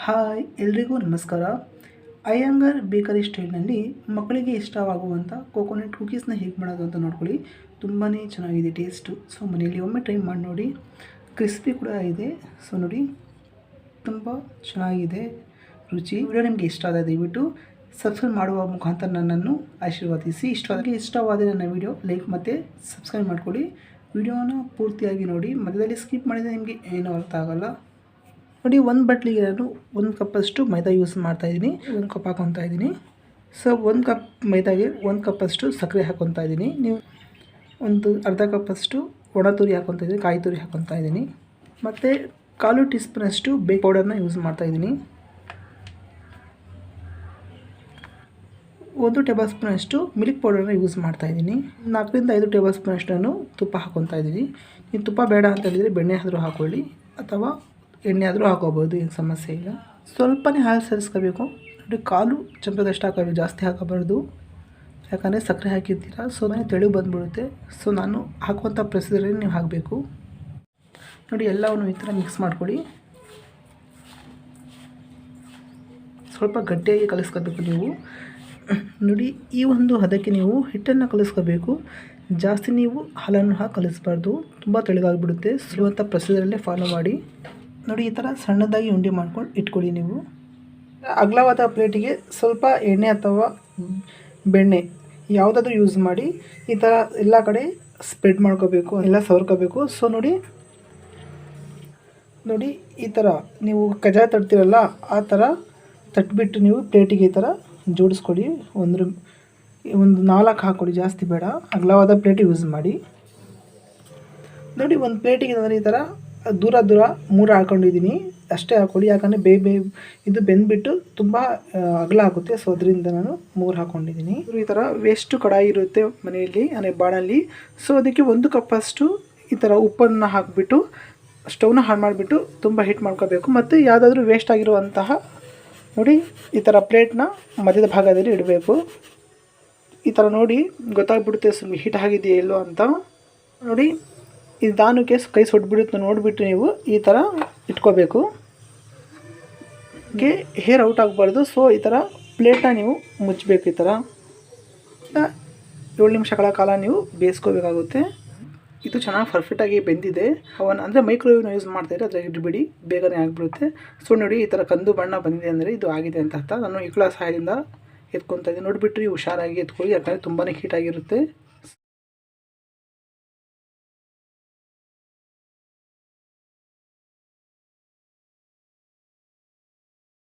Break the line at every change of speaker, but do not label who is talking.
Hi, ಎಲ್ರಿಗೂ ನಮಸ್ಕಾರ. Iyengar bakery ಸ್ಟೈಲ್ನಲ್ಲಿ ಮಕ್ಕಳಿಗೆ ಇಷ್ಟವಾಗುವಂಥ ಕೋಕೋನಟ್ ಕುಕೀಸ್ನ ಹೇಗೆ ಮಾಡೋದು ಅಂತ ನೋಡ್ಕೊಳ್ಳಿ. ತುಂಬಾ ಚೆನ್ನಾಗಿದೆ ಟೇಸ್ಟು. ಸೊ, ಮನೆಯಲ್ಲಿ ಒಮ್ಮೆ ಟ್ರೈ ಮಾಡಿ ನೋಡಿ. ಕ್ರಿಸ್ಪಿ ಕೂಡ ಇದೆ. ಸೊ, ನೋಡಿ. ತುಂಬ ಚೆನ್ನಾಗಿದೆ ರುಚಿ. ವಿಡಿಯೋ ನಿಮಗೆ ಇಷ್ಟ ಆದ ದಯವಿಟ್ಟು ಸಬ್ಸ್ಕ್ರೈಬ್ ಮಾಡುವ ಮುಖಾಂತರ ನನ್ನನ್ನು ಆಶೀರ್ವಾದಿಸಿ. ಇಷ್ಟವಾದರೆ ಇಷ್ಟವಾದ ನನ್ನ ವಿಡಿಯೋ ಲೈಕ್ ಮತ್ತು ಸಬ್ಸ್ಕ್ರೈಬ್ ಮಾಡ್ಕೊಳ್ಳಿ. ವಿಡಿಯೋನ ಪೂರ್ತಿಯಾಗಿ ನೋಡಿ. ಮಧ್ಯದಲ್ಲಿ ಸ್ಕಿಪ್ ಮಾಡಿದರೆ ನಿಮಗೆ ಏನೂ ಅರ್ಥ ಆಗಲ್ಲ. ನೋಡಿ, ಒಂದು ಬಟ್ಲಿಗೆ ನಾನು ಒಂದು ಕಪ್ಪಷ್ಟು ಮೈದಾ ಯೂಸ್ ಮಾಡ್ತಾಯಿದ್ದೀನಿ ಒಂದು ಕಪ್ ಹಾಕೊತಾ ಇದ್ದೀನಿ. ಸೊ ಒಂದು ಕಪ್ ಮೈದಾಗೆ ಒಂದು ಕಪ್ಪಷ್ಟು ಸಕ್ಕರೆ ಹಾಕೊತಾ ಇದ್ದೀನಿ. ನೀವು ಒಂದು ಅರ್ಧ ಕಪ್ಪಷ್ಟು ಒಣ ತುರಿ ಹಾಕೊತಾ ಇದ್ದೀನಿ, ಕಾಯಿ ತುರಿ ಹಾಕೊತಾ ಇದ್ದೀನಿ. ಮತ್ತು ಕಾಲು ಟೀ ಸ್ಪೂನಷ್ಟು ಬೇಕ್ ಪೌಡರ್ನ ಯೂಸ್ ಮಾಡ್ತಾಯಿದ್ದೀನಿ ಒಂದು ಟೇಬಲ್ ಸ್ಪೂನಷ್ಟು ಮಿಲ್ಕ್ ಪೌಡರ್ನ ಯೂಸ್ ಮಾಡ್ತಾಯಿದ್ದೀನಿ ನಾಲ್ಕರಿಂದ ಐದು ಟೇಬಲ್ ಸ್ಪೂನಷ್ಟು ನಾನು ತುಪ್ಪ ಹಾಕೊತಾ ಇದ್ದೀನಿ. ನೀವು ತುಪ್ಪ ಬೇಡ ಅಂತ ಹೇಳಿದರೆ ಬೆಣ್ಣೆ ಆದರೂ ಹಾಕ್ಕೊಳ್ಳಿ ಅಥವಾ ಎಣ್ಣೆ ಆದರೂ ಹಾಕೋಬೋದು, ಏನು ಸಮಸ್ಯೆ ಇಲ್ಲ. ಸ್ವಲ್ಪನೇ ಹಾಲು ಸೇರಿಸ್ಕೋಬೇಕು. ನೋಡಿ, ಕಾಲು ಚಂಪದಷ್ಟು ಹಾಕೋಬೇಕು, ಜಾಸ್ತಿ ಹಾಕೋಬಾರ್ದು. ಯಾಕಂದರೆ ಸಕ್ಕರೆ ಹಾಕಿರ್ತೀರ, ಸೊ ಮನೆ ತೆಳು ಬಂದುಬಿಡುತ್ತೆ. ಸೊ ನಾನು ಹಾಕುವಂಥ ಪ್ರೊಸೀಜರಲ್ಲಿ ನೀವು ಹಾಕಬೇಕು. ನೋಡಿ, ಎಲ್ಲವನ್ನು ಈ ಥರ ಮಿಕ್ಸ್ ಮಾಡ್ಕೊಳ್ಳಿ. ಸ್ವಲ್ಪ ಗಟ್ಟಿಯಾಗಿ ಕಲಿಸ್ಕೋಬೇಕು ನೀವು. ನೋಡಿ, ಈ ಒಂದು ಹದಕ್ಕೆ ನೀವು ಹಿಟ್ಟನ್ನು ಕಲಿಸ್ಕೋಬೇಕು ಜಾಸ್ತಿ ನೀವು ಹಾಲನ್ನು ಹಾಕಿ ಕಲಿಸ್ಬಾರ್ದು. ತುಂಬ ತೆಳಗಾಗಿಬಿಡುತ್ತೆ. ಸ್ವಂತ ಪ್ರೊಸೀಜರಲ್ಲೇ ಫಾಲೋ ಮಾಡಿ. ನೋಡಿ, ಈ ಥರ ಸಣ್ಣದಾಗಿ ಉಂಡೆ ಮಾಡ್ಕೊಂಡು ಇಟ್ಕೊಳ್ಳಿ ನೀವು. ಅಗಲವಾದ ಪ್ಲೇಟಿಗೆ ಸ್ವಲ್ಪ ಎಣ್ಣೆ ಅಥವಾ ಬೆಣ್ಣೆ ಯಾವುದಾದ್ರೂ ಯೂಸ್ ಮಾಡಿ ಈ ಥರ ಎಲ್ಲ ಕಡೆ ಸ್ಪ್ರೆಡ್ ಮಾಡ್ಕೋಬೇಕು, ಎಲ್ಲ ಸವರ್ಕೋಬೇಕು. ಸೊ ನೋಡಿ ನೋಡಿ, ಈ ಥರ ನೀವು ಕಜಾ ತಡ್ತೀರಲ್ಲ ಆ ಥರ ತಟ್ಬಿಟ್ಟು ನೀವು ಪ್ಲೇಟಿಗೆ ಈ ಥರ ಜೋಡಿಸ್ಕೊಡಿ ಒಂದು ಒಂದು ನಾಲ್ಕು ಹಾಕ್ಕೊಡಿ ಜಾಸ್ತಿ ಬೇಡ. ಅಗಲವಾದ ಪ್ಲೇಟ್ ಯೂಸ್ ಮಾಡಿ. ನೋಡಿ, ಒಂದು ಪ್ಲೇಟಿಗೆ ಅಂದರೆ ಈ ಥರ ದೂರ ದೂರ ಮೂರು ಹಾಕೊಂಡಿದ್ದೀನಿ. ಅಷ್ಟೇ ಹಾಕೊಳ್ಳಿ, ಯಾಕಂದರೆ ಬೇ ಬೇ ಇದು ಬೆಂದ್ಬಿಟ್ಟು ತುಂಬ ಅಗಲ ಆಗುತ್ತೆ. ಸೊ ಅದರಿಂದ ನಾನು ಮೂರು ಹಾಕ್ಕೊಂಡಿದ್ದೀನಿ ಈ ಥರ ವೇಸ್ಟು ಕಡಾಯಿ ಇರುತ್ತೆ ಮನೆಯಲ್ಲಿ, ಅಂದರೆ ಬಾಣಲ್ಲಿ. ಸೊ ಅದಕ್ಕೆ ಒಂದು ಕಪ್ಪಷ್ಟು ಈ ಥರ ಉಪ್ಪನ್ನು ಹಾಕಿಬಿಟ್ಟು ಸ್ಟವ್ನ ಹಾಳು ಮಾಡಿಬಿಟ್ಟು ತುಂಬ ಹಿಟ್ ಮಾಡ್ಕೋಬೇಕು. ಮತ್ತು ಯಾವುದಾದ್ರೂ ವೇಸ್ಟ್ ಆಗಿರುವಂತಹ, ನೋಡಿ, ಈ ಥರ ಪ್ಲೇಟ್ನ ಮಧ್ಯದ ಭಾಗದಲ್ಲಿ ಇಡಬೇಕು. ಈ ಥರ ನೋಡಿ, ಗೊತ್ತಾಗ್ಬಿಡುತ್ತೆ ಸುಮ್ಮನೆ ಹೀಟ್ ಆಗಿದೆಯಾ ಇಲ್ಲೋ ಅಂತ. ನೋಡಿ ನಿಧಾನಕ್ಕೆ ಕೈ ಸುಟ್ಬಿಡುತ್ತೆ ನೋಡಿಬಿಟ್ಟು ನೀವು ಈ ಥರ ಇಟ್ಕೋಬೇಕು. ಗೆ ಹೇರ್ ಔಟ್ ಆಗಬಾರ್ದು. ಸೊ ಈ ಥರ ಪ್ಲೇಟ್ನ ನೀವು ಮುಚ್ಚಬೇಕು ಈ ಥರ ಏಳು ನಿಮಿಷಗಳ ಕಾಲ ನೀವು ಬೇಯಿಸ್ಕೋಬೇಕಾಗುತ್ತೆ. ಇದು ಚೆನ್ನಾಗಿ ಪರ್ಫೆಕ್ಟಾಗಿ ಬೆಂದಿದೆ. ಅವನ್ ಅಂದರೆ ಮೈಕ್ರೋವೇವ್ನ ಯೂಸ್ ಮಾಡ್ತಾಯಿದ್ರೆ ಅದರ ಇಟ್ಬಿಡಿ ಬೇಗನೆ ಆಗಿಬಿಡುತ್ತೆ. ಸೊ ನೋಡಿ ಈ ಥರ ಕಂದು ಬಣ್ಣ ಬಂದಿದೆ ಅಂದರೆ ಇದು ಆಗಿದೆ ಅಂತ ಅರ್ಥ. ನಾನು ಇಕ್ಳ ಸಹಾಯದಿಂದ ಎತ್ಕೊತಾ ಇದ್ದೀನಿ. ನೋಡಿಬಿಟ್ರಿ, ಹುಷಾರಾಗಿ ಎತ್ಕೊಳ್ಳಿ. ಯಾಕಂದರೆ ತುಂಬಾ ಹೀಟಾಗಿರುತ್ತೆ